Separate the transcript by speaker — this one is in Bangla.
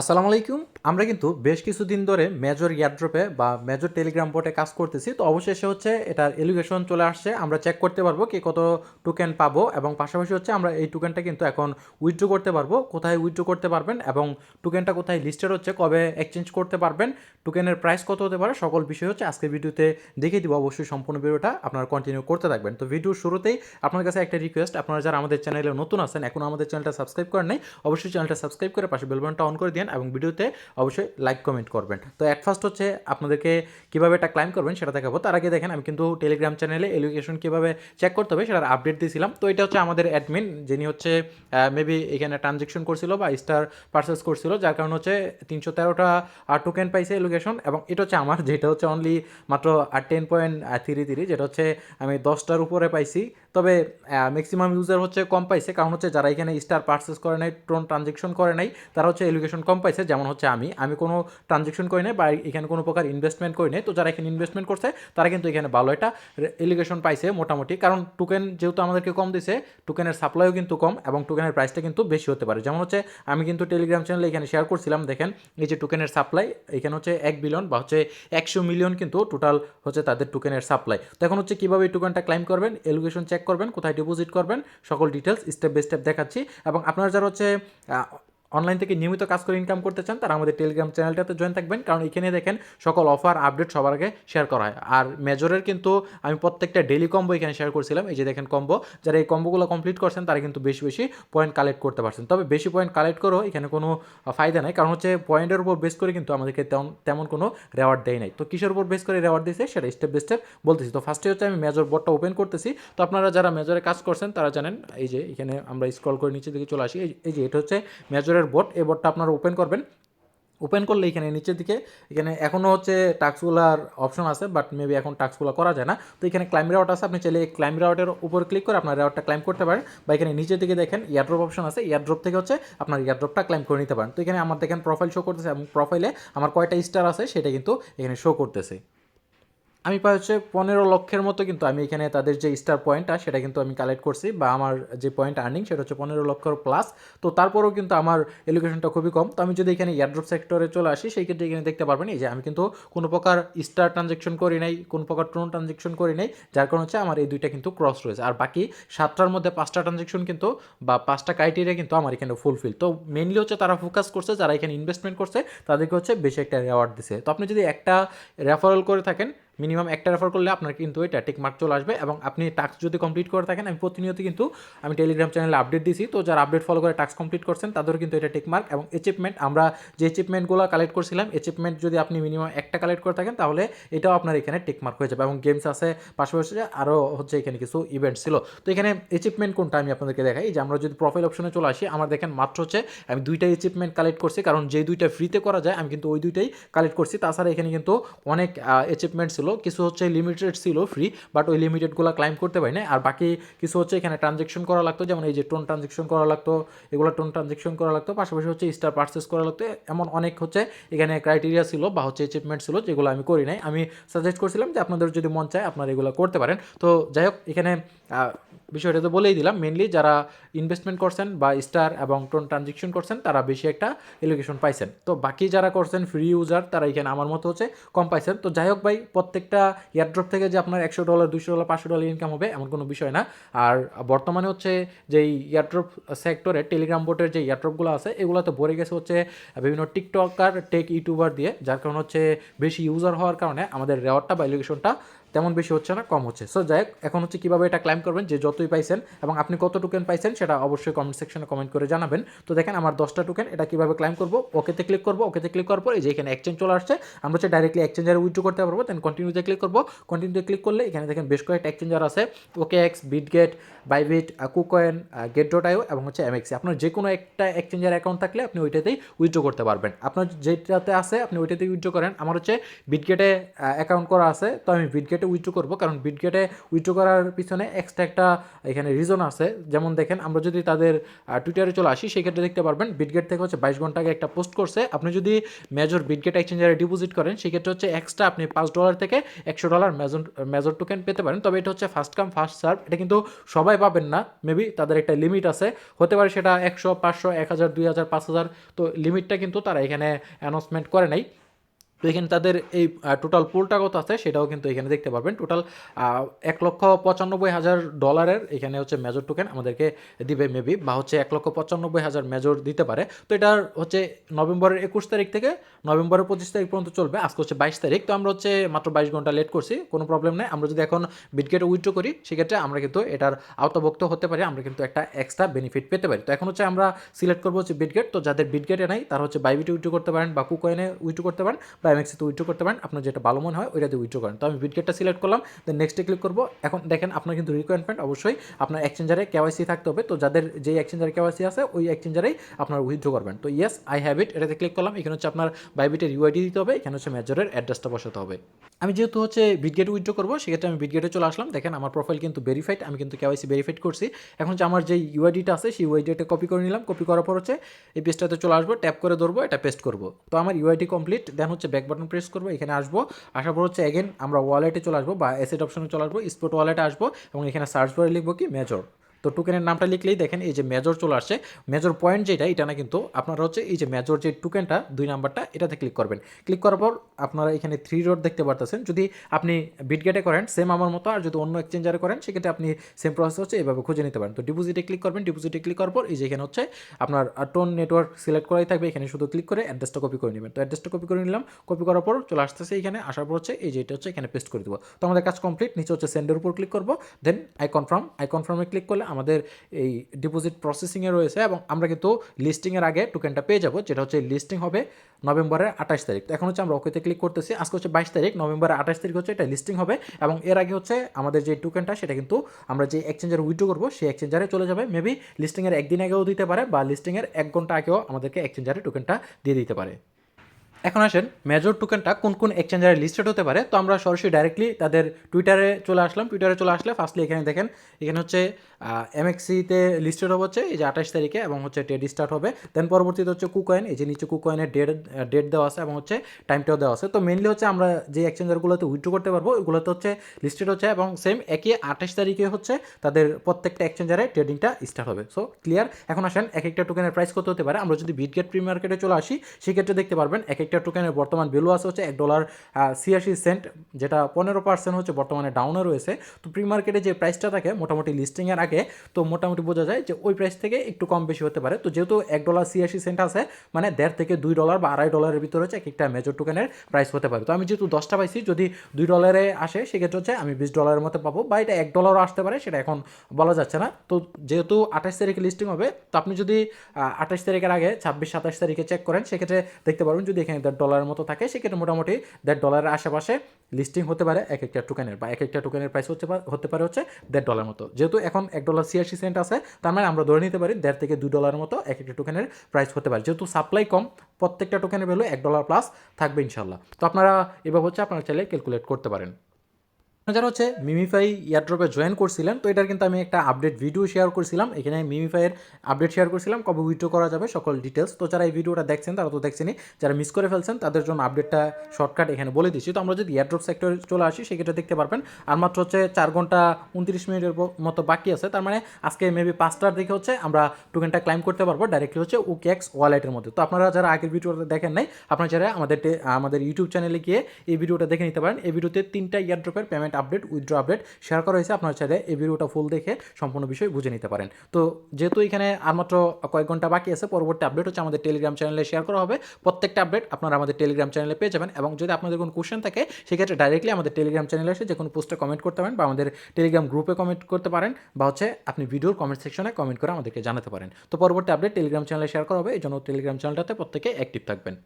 Speaker 1: আসসালামু আলাইকুম। আমরা কিন্তু বেশ কিছুদিন ধরে মেজর ইয়ারড্রপে বা মেজর টেলিগ্রাম বোর্ডে কাজ করতেছি। তো অবশেষে হচ্ছে এটার এলিগেশন চলে আসছে। আমরা চেক করতে পারব কি কত টোকেন পাবো এবং পাশাপাশি হচ্ছে আমরা এই টোকেনটা কিন্তু এখন উইথড্র করতে পারব। কোথায় উইথড্রো করতে পারবেন এবং টোকেনটা কোথায় লিস্টেড হচ্ছে, কবে এক্সচেঞ্জ করতে পারবেন টোকেনের প্রাইস কত হতে পারে, সকল বিষয় হচ্ছে আজকে ভিডিওতে দেখিয়ে দিব। অবশ্যই সম্পূর্ণ ভিডিওটা আপনারা কন্টিনিউ করতে থাকবেন। তো ভিডিওর শুরুতেই আপনার কাছে একটা রিকোয়েস্ট আপনারা যারা আমাদের চ্যানেলে নতুন আছেন, এখন আমাদের চ্যানেলটা সাবস্ক্রাইব করেন নাই, অবশ্যই চ্যানেলটা সাবস্ক্রাইব করে পাশে বেলবনটা অন করে দিন। এবং ভিডিওতে অবশ্যই লাইক কমেন্ট করবেন। তো অ্যাট ফার্স্ট হচ্ছে আপনাদেরকে কীভাবে এটা ক্লাইম করবেন সেটা দেখাবো। তার আগে দেখেন, আমি কিন্তু টেলিগ্রাম চ্যানেলে এলিগেশন কীভাবে চেক করতে হবে সেটার আপডেট দিয়েছিলাম। তো এটা হচ্ছে আমাদের অ্যাডমিন যিনি হচ্ছে মেবি এখানে ট্রানজেকশন করছিল বা স্টার পার্সেস করছিল, যার কারণে হচ্ছে তিনশো তেরোটা টোকেন পাইছে এলিগেশন এবং এটা হচ্ছে আমার, যেটা হচ্ছে অনলি মাত্র টেন পয়েন্ট থ্রি থ্রি যেটা হচ্ছে আমি দশটার উপরে পাইছি। তবে ম্যাক্সিমাম ইউজার হচ্ছে কম পাইছে, কারণ হচ্ছে যারা এখানে স্টার পার্সেস করে নাই ট্রোন ট্রানজেকশন করে নাই, তারা হচ্ছে এলিগেশন কম পাইছে, যেমন হচ্ছে আমি আমি কোনো ট্রানজেকশন করি নাই বা এখানে কোনো প্রকার ইনভেস্টমেন্ট করি নাই, তো যারা এখানে ইনভেস্টমেন্ট করছে, তারা কিন্তু এখানে ভালো একটা এলিগেশন পাইছে মোটামুটি। কারণ টোকেন যেহেতু আমাদেরকে কম দিছে টোকেনের সাপ্লাইও কিন্তু কম এবং টোকেনের প্রাইসটা কিন্তু বেশি হতে পারে। যেমন হচ্ছে, আমি কিন্তু টেলিগ্রাম চ্যানেলে এখানে শেয়ার করছিলাম, দেখেন, এই যে টোকেনের সাপ্লাই এখানে হচ্ছে এক বিলিয়ন বা হচ্ছে একশো মিলিয়ন কিন্তু টোটাল হচ্ছে তাদের টোকেনের সাপ্লাই তো এখন হচ্ছে কীভাবে এই টোকেনটা ক্লাইম করবেন এলিগেশন চেক করবেন, কোথায় ডিপোজিট করবেন, সকল ডিটেলস স্টেপ বাই স্টেপ দেখাচ্ছি। এবং আপনারা যারা হচ্ছে অনলাইন থেকে নিয়মিত কাজ করে ইনকাম করতে চান, তারা আমাদের টেলিগ্রাম চ্যানেলটাতে জয়েন থাকবেন। কারণ এখানে দেখেন সকল অফার আপডেট সবার আগে শেয়ার করা হয়। আর মেজরের কিন্তু আমি প্রত্যেকটা ডেলি কম্বো এখানে শেয়ার করছিলাম। এই যে দেখেন কম্বো যারা এই কম্বোগুলো কমপ্লিট করছেন, তারা কিন্তু বেশি বেশি পয়েন্ট কালেক্ট করতে পারছেন। তবে বেশি পয়েন্ট কালেক্ট করেও এখানে কোনো ফায়দা নাই। কারণ হচ্ছে পয়েন্টের উপর বেস করে কিন্তু আমাদেরকে তেমন তেমন কোনো রেওয়ার্ড দেয় নাই। তো কিসের উপর বেস করে রেওয়ার্ড দিয়েছে সেটা স্টেপ বাই স্টেপ বলতেছি। তো ফার্স্টে হচ্ছে আমি মেজর বোর্ডটা ওপেন করতেছি। তো আপনারা যারা মেজরে কাজ করছেন, তারা জানেন, এই যে এখানে আমরা স্ক্রল করে নিচে দিকে চলে আসি। এই- যে এটা হচ্ছে মেজরের বোর্ড এই বোর্ডটা আপনারা ওপেন করবেন। ওপেন করলে এখানে নিচের দিকে, এখানে এখনও হচ্ছে টাক্সগুলার অপশন আছে বাট মেবি এখন টাক্সগুলো করা যায় না। তো এখানে ক্লাইম রাউট আছে, আপনি চাইলে ক্লাইম রাউটের উপর ক্লিক করে আপনার রাউটটা ক্লাইম করতে পারেন। বা এখানে নিচের দিকে দেখেন ইয়ারড্রপ অপশন আছে ইয়ারড্রপ থেকে হচ্ছে আপনার ইয়ারড্রপটা ক্লাইম করে নিতে পারেন। তো এখানে আমার দেখেন প্রোফাইল শো করতেছে, এবং প্রোফাইলে আমার কয়টা স্টার আছে, সেটা কিন্তু এখানে শো করতেছে। আমি পাই হচ্ছে পনেরো লক্ষের মতো কিন্তু আমি এখানে তাদের যে স্টার পয়েন্টটা সেটা কিন্তু আমি কালেক্ট করছি বা আমার যে পয়েন্ট আর্নিং সেটা হচ্ছে পনেরো লক্ষর প্লাস তো তারপরেও কিন্তু আমার এলিগেশনটা খুবই কম। তো আমি যদি এখানে এয়ারড্রপ সেক্টরে চলে আসি সেই ক্ষেত্রে এখানে দেখতে পারবেন এই যে আমি কিন্তু কোনো প্রকার স্টার ট্রানজেকশন করি নাই, কোনো প্রকার ট্রোন ট্রানজেকশন করি নাই, যার কারণ হচ্ছে আমার এই দুইটা কিন্তু ক্রস রয়েছে। আর বাকি সাতটার মধ্যে পাঁচটা ট্রানজেকশন কিন্তু বা পাঁচটা ক্রাইটেরিয়া কিন্তু আমার এখানে ফুলফিল তো মেনলি হচ্ছে তারা ফোকাস করছে, যারা এখানে ইনভেস্টমেন্ট করছে, তাদেরকে হচ্ছে বেশি একটা রেওয়ার্ড দিছে। তো আপনি যদি একটা রেফারেল করে থাকেন মিনিমাম একটা রেফার করলে আপনার কিন্তু এটা টিক মার্ক চলে আসবে এবং আপনি টাস্ক যদি কমপ্লিট করে থাকেন, আমি প্রতিনিয়ত কিন্তু আমি টেলিগ্রাম চ্যানেলে আপডেট দিছি। তো যারা আপডেট ফলো করে টাস্ক কমপ্লিট করছেন, তাদেরও কিন্তু এটা টিক মার্ক এবং অ্যাচিভমেন্ট আমরা যে অ্যাচিভমেন্টগুলো কালেক্ট করছিলাম অ্যাচিভমেন্ট যদি আপনি মিনিমাম একটা কালেক্ট করে থাকেন, তাহলে এটাও আপনার এখানে টিক মার্ক হয়ে যাবে এবং গেমস আছে, পাশাপাশি আরও হচ্ছে এখানে কিছু ইভেন্ট ছিল। তো এখানে অ্যাচিভমেন্ট কোনটা আমি আপনাদেরকে দেখাই, যে আমরা যদি প্রোফাইল অপশনে চলে আসি, আমার দেখেন মাত্র হচ্ছে আমি দুইটা অ্যাচিভমেন্ট কালেক্ট করছি, কারণ যে দুইটা ফ্রিতে করা যায়, আমি কিন্তু ওই দুইটাই কালেক্ট করছি। তাছাড়া এখানে কিন্তু অনেক অ্যাচিভমেন্ট ছিল। কিছু হচ্ছে লিমিটেড ছিল ফ্রি বাট ওই লিমিটেডগুলো ক্লাইম করতে পারি না আর বাকি কিছু হচ্ছে এখানে ট্রানজেকশন করা লাগতো, যেমন এই যে টোন ট্রানজেকশন করা লাগতো, এগুলো টোন ট্রানজেকশন করা লাগতো, পাশাপাশি হচ্ছে স্টার পার্চেস করা লাগতো, এমন অনেক হচ্ছে এখানে ক্রাইটেরিয়া ছিল বা হচ্ছে অ্যাচিভমেন্ট ছিল যেগুলো আমি করি নাই। আমি সাজেস্ট করছিলাম যে আপনাদের যদি মন চায় আপনারা এগুলো করতে পারেন। তো যাই হোক, এখানে বিষয়টা তো বলেই দিলাম। মেনলি যারা ইনভেস্টমেন্ট করছেন বা স্টার এবং টোন ট্রানজেকশন করছেন, তারা বেশি একটা এলোকেশন পাইছেন। তো বাকি যারা করছেন ফ্রি ইউজার তারা এখানে আমার মতো হচ্ছে কম পাইছেন। তো যাই হোক ভাই, প্রত্যেকটা এয়ারড্রপ থেকে যে আপনার একশো ডলার দুশো ডলার পাঁচশো ডলার ইনকাম হবে, এমন কোনো বিষয় না। আর বর্তমানে হচ্ছে যেই এয়ারড্রপ সেক্টরে টেলিগ্রাম বোর্ডের যে এয়ারড্রপগুলো আছে এগুলোতে ভরে গেছে হচ্ছে বিভিন্ন টিকটকার টেক ইউটিউবার দিয়ে, যার কারণে হচ্ছে বেশি ইউজার হওয়ার কারণে আমাদের রেওয়ার্ডটা বা এলিগেশনটা তেমন বেশি হচ্ছে না, কম হচ্ছে। সো যাই এখন হচ্ছে কীভাবে এটা ক্লাইম করবেন, যে যতই পাইছেন এবং আপনি কত টোকেন পাইছেন সেটা অবশ্যই কমেন্ট সেকশনে কমেন্ট করে জানাবেন। তো দেখেন, আমার দশটা টোকেন এটা কীভাবে ক্লাইম করব? ওকেতে ক্লিক করব, ওকেতে ক্লিক করার পর এই যে এখানে এক্সচেঞ্জ চলে আসছে, আমরা হচ্ছে ডাইরেক্টলি এক্সচেঞ্জারে উইথড্র করতে পারব দেন কন্টিনিউতে ক্লিক করব। কন্টিনিউতে ক্লিক করলে এখানে দেখেন বেশ কয়েকটা এক্সচেঞ্জার আছে OKX Bitget Bybit KuCoin Gate dot io এবং হচ্ছে এমএক্সি আপনার যে কোনো একটা এক্সচেঞ্জার অ্যাকাউন্ট থাকলে আপনি ওইটাতেই উইথড্র করতে পারবেন। আপনার যেটাতে আছে, আপনি ওইটাতেই উইথড্র করেন। আমার হচ্ছে বিটগেটে অ্যাকাউন্ট করা আছে, তো আমি বিটগেটে বিটগেটে উইথড্র করব, কারণ বিটগেটে উইথড্র করার পিছনে এক্সট্রা একটা এখানে রিজন আছে। যেমন দেখেন, আমরা যদি তাদের টুইটারে চলে আসি সেক্ষেত্রে দেখতে পারবেন বিটগেট থেকে হচ্ছে বাইশ ঘণ্টা আগে একটা পোস্ট করছে। আপনি যদি মেজর বিটগেট এক্সচেঞ্জারে ডিপোজিট করেন সেক্ষেত্রে হচ্ছে এক্সট্রা আপনি পাঁচ ডলার থেকে একশো ডলার মেজর মেজর টোকেন পেতে পারেন। তবে এটা হচ্ছে ফার্স্ট কাম ফার্স্ট সার্ভ এটা কিন্তু সবাই পাবেন না। মেবি তাদের একটা লিমিট আছে। হতে পারে সেটা একশো, পাঁচশো, এক হাজার, দুই হাজার, পাঁচ হাজার। তো লিমিটটা কিন্তু তারা এখানে অ্যানাউন্সমেন্ট করে নাই। তো এখানে তাদের এই টোটাল পুলটা কত আছে সেটাও কিন্তু এখানে দেখতে পারবেন। টোটাল এক লক্ষ পঁচানব্বই হাজার ডলারের এখানে হচ্ছে মেজর টোকেন আমাদেরকে দিবে মেবি বা হচ্ছে এক লক্ষ পঁচানব্বই হাজার মেজর দিতে পারে। তো এটার হচ্ছে নভেম্বরের একুশ তারিখ থেকে নভেম্বরের পঁচিশ তারিখ পর্যন্ত চলবে, আজকে হচ্ছে বাইশ তারিখ। তো আমরা হচ্ছে মাত্র বাইশ ঘণ্টা লেট করছি, কোনো প্রবলেম নেই। আমরা যদি এখন বিটগেট উইথড্র করি, সেক্ষেত্রে আমরা কিন্তু এটার আওতাভুক্ত হতে পারি, আমরা কিন্তু একটা এক্সট্রা বেনিফিট পেতে পারি। তো এখন হচ্ছে আমরা সিলেক্ট করব হচ্ছে বিটগেট তো যাদের বিটগেটে নাই, তারা হচ্ছে বাইবিটে উইথড্র করতে পারেন বা কুকয়েনে উইথড্র করতে পারেন বা এমএক্সিতে উইথড্র করতে পারেন। আপনার যেটা ভালো মনে হয় ওইটাতে উইথড্র করেন। তো আমি বিটগেটটা সিলেক্ট করলাম দেন নেক্সটে ক্লিক করব। এখন দেখেন, আপনার কিন্তু রিকোয়ারমেন্ট অবশ্যই আপনার এক্সচেঞ্জারে কেওয়াইসি থাকতে হবে। তো যাদের যে এক্সচেঞ্জারে কেওয়াইসি আছে, ওই এক্সচেঞ্জারেই আপনার উইথড্র করবেন। তো ইয়েস আই হ্যাভ ইট এটাতে ক্লিক করলাম। এখানে হচ্ছে আপনার বাইবিটের ইউআইডি দিতে হবে। এখানে হচ্ছে মেজরের অ্যাড্রেসটা বসাতে হবে। আমি যেহেতু হচ্ছে বিটগেট উইথড্র করব, সেক্ষেত্রে আমি বিটগেটে চলে আসলাম। দেখেন, আমার প্রোফাইল কিন্তু ভেরিফাইড আমি কিন্তু কেওয়াইসি ভেরিফাইড করছি। এখন হচ্ছে আমার যে ইউআইডিটা আছে, সেই ইউআইডিটা কপি করে নিলাম। কপি করার পর হচ্ছে এই পেজটাতে চলে আসব ট্যাপ করে ধরবো, এটা পেস্ট করব। তো আমার ইউআইডি কমপ্লিট দেন হচ্ছে ব্যাক বাটন প্রেস করব, এখানে আসব। আসার পর হচ্ছে এগেন আমরা ওয়ালেটে চলে আসব বা অ্যাসেট অপশনে চলে আসব স্পোর্ট ওয়ালেটে আসব এবং এখানে সার্চ করে লিখব কি মেজর তো টোকেনের নামটা লিখলেই দেখেন এই যে মেজর চলে আসছে। মেজর পয়েন্ট যেটা, এটা না কিন্তু আপনারা হচ্ছে এই যে মেজর যে টোকেনটা দুই নাম্বারটা, এটাতে ক্লিক করবেন। ক্লিক করার পর আপনারা এখানে থ্রি রোড দেখতে পারতেছেন। যদি আপনি বিটগেটে করেন সেম আমার মতো, আর যদি অন্য এক্সচেঞ্জারে করেন, সেক্ষেত্রে আপনি সেম প্রসেস হচ্ছে এভাবে খুঁজে নিতে পারেন। তো ডিপোজিটে ক্লিক করবেন ডিপোজিটে ক্লিক করার পর এই যে এখানে হচ্ছে আপনার টোন নেটওয়ার্ক সিলেক্ট করাই থাকবে। এখানে শুধু ক্লিক করে অ্যাড্রেসটা কপি করে নেবেন। তো অ্যাড্রেসটা কপি করে নিলাম। কপি করার পর চলে আসতেছে এখানে, আসার পর হচ্ছে এই যে এটা হচ্ছে এখানে পেস্ট করে দেবো। তো আমাদের কাজ কমপ্লিট নিচে হচ্ছে সেন্ডের উপর ক্লিক করব। দেন আই কনফার্ম আই কনফার্মে ক্লিক করলে আমাদের এই ডিপোজিট প্রসেসিংয়ে রয়েছে এবং আমরা কিন্তু লিস্টিংয়ের আগে টোকেনটা পেয়ে যাব, যেটা হচ্ছে লিস্টিং হবে নভেম্বরের আঠাশ তারিখ। এখন হচ্ছে আমরা ওকেতে ক্লিক করতেছি। আজকে হচ্ছে বাইশ তারিখ, নভেম্বরের আঠাশ তারিখ হচ্ছে এটা লিস্টিং হবে এবং এর আগে হচ্ছে আমাদের যে টোকেনটা সেটা কিন্তু আমরা যে এক্সচেঞ্জারে উইথড্র করব, সেই এক্সচেঞ্জারে চলে যাবে। মেবি লিস্টিংয়ের একদিন আগেও দিতে পারে বা লিস্টিংয়ের এক ঘণ্টা আগেও আমাদেরকে এক্সচেঞ্জারে টোকেনটা দিয়ে দিতে পারে। এখন আসেন মেজর টোকেনটা কোন কোন এক্সচেঞ্জারে লিস্টেড হতে পারে? তো আমরা সরাসরি ডাইরেক্টলি তাদের টুইটারে চলে আসলাম। টুইটারে চলে আসলে ফার্স্টলি এখানে দেখেন, এখানে হচ্ছে এমএক্সিতে লিস্টেড হবে হচ্ছে, এই যে আঠাশ তারিখে এবং হচ্ছে ডেট স্টার্ট হবে। দেন পরবর্তীতে হচ্ছে কুকয়েন এই যে নিচে কুকয়েনের ডেট ডেট দেওয়া আছে এবং হচ্ছে টাইমটাও দেওয়া আছে। তো মেনলি হচ্ছে আমরা যে এক্সচেঞ্জারগুলোতে উইথড্র করতে পারব ওইগুলোতে হচ্ছে লিস্টেড হচ্ছে এবং সেম একই আঠাশ তারিখে হচ্ছে তাদের প্রত্যেকটা এক্সচেঞ্জারে ট্রেডিংটা স্টার্ট হবে। সো ক্লিয়ার এখন আসেন, এক একটা টোকেনের প্রাইস কত হতে পারে? আমরা যদি বিটগেট প্রি মার্কেটে চলে আসি, সেক্ষেত্রে দেখতে পারবেন, এক একটা টোকেনের বর্তমান ভ্যালু আছে হচ্ছে এক ডলার ছিয়াশি সেন্ট যেটা পনেরো পার্সেন্ট হচ্ছে বর্তমানে ডাউনে রয়েছে। তো প্রি মার্কেটে যে প্রাইসটা থাকে, মোটামুটি লিস্টিংয়ের আগে, তো মোটামুটি বোঝা যায় যে ওই প্রাইস থেকে একটু কম বেশি হতে পারে। তো যেহেতু এক ডলার ছিয়াশি সেন্ট আছে মানে দেড় থেকে দুই ডলার বা আড়াই ডলারের ভিতরে হচ্ছে এক একটা মেজর টোকেনের প্রাইস হতে পারে। তো আমি যেহেতু দশটা পাইছি, যদি দুই ডলারে আসে, সেক্ষেত্রে হচ্ছে আমি বিশ ডলারের মতো পাবো। বা এটা এক ডলারও আসতে পারে, সেটা এখন বলা যাচ্ছে না। তো যেহেতু আঠাশ তারিখে লিস্টিং হবে, তো আপনি যদি আঠাশ তারিখের আগে ছাব্বিশ, সাতাশ তারিখে চেক করেন, সেক্ষেত্রে দেখতে পারবেন যদি এখানে দেড় ডলারের মতো থাকে, সেক্ষেত্রে মোটামুটি দেড় ডলারের আশেপাশে লিস্টিং হতে পারে এক একটা টোকেনের বা এক একটা টোকেনের প্রাইস হচ্ছে হতে পারে হচ্ছে দেড় ডলার মতো। যেহেতু এখন এক ডলার ছিয়াশি সেন্ট আছে, তার মানে আমরা ধরে নিতে পারি দেড় থেকে দুই ডলারের মতো এক একটা টোকেনের প্রাইস হতে পারে। যেহেতু সাপ্লাই কম, প্রত্যেকটা টোকেনের ভ্যালু এক ডলার প্লাস থাকবে ইনশাল্লাহ তো আপনারা এভাবে হচ্ছে আপনারা চাইলে ক্যালকুলেট করতে পারেন। যারা হচ্ছে মিমিফাই ইয়ারড্রপে জয়েন করছিলেন, তো এটার কিন্তু আমি একটা আপডেট ভিডিও শেয়ার করছিলাম। এখানে মিমিফাইয়ের আপডেট শেয়ার করছিলাম, কবে উইথড্র করা যাবে, সকল ডিটেলস তো যারা এই ভিডিওটা দেখছেন, তারা তো দেখছেনই, যারা মিস করে ফেলছেন, তাদের জন্য আপডেটটা শর্টকাট এখানে বলে দিচ্ছি। তো আমরা যদি ইয়ারড্রপ সেক্টরে চলে আসি, সেক্ষেত্রে দেখতে পারবেন, আর মাত্র হচ্ছে চার ঘণ্টা উনত্রিশ মিনিটের মতো বাকি আছে। তার মানে আজকে মেবি পাঁচটার দিকে হচ্ছে আমরা টোকেনটা ক্লাইম করতে পারব ডাইরেক্টলি হচ্ছে উকেক্স ওয়ালেটের মধ্যে। তো আপনারা যারা আগের ভিডিওটা দেখেন নাই, আপনারা যারা আমাদের আমাদের ইউটিউব চ্যানেলে গিয়ে এই ভিডিওটা দেখে নিতে পারেন। এই ভিডিওতে তিনটা ইয়ারড্রপের payment update withdraw update share করা হয়েছে, আপনারা চাইলে এই ভিডিওটা ফুল দেখে সম্পূর্ণ বিষয় বুঝে নিতে পারেন। তো যেহেতু এখানে আর মাত্র কয়েক ঘণ্টা বাকি আছে, পরবর্তী আপডেট হচ্ছে আমাদের টেলিগ্রাম চ্যানেলে শেয়ার করা হবে। প্রত্যেকটা আপডেট আপনারা আমাদের টেলিগ্রাম চ্যানেলে পেয়ে যাবেন এবং যদি আপনাদের কোনো কোশ্চেন থাকে, সেক্ষেত্রে ডাইরেক্টলি আমাদের টেলিগ্রাম চ্যানেলে এসে যে কোনো পোস্টে কমেন্ট করতে পারেন বা আমাদের টেলিগ্রাম গ্রুপে কমেন্ট করতে পারেন বা হচ্ছে আপনি ভিডিওর কমেন্ট সেকশনে কমেন্ট করে আমাদেরকে জানাতে পারেন। তো পরবর্তী আপডেট টেলিগ্রাম চ্যানেলে শেয়ার করা হবে, এই জন্য টেলিগ্রাম চ্যানেলটাতে প্রত্যেকে অ্যাক্টিভ থাকবেন।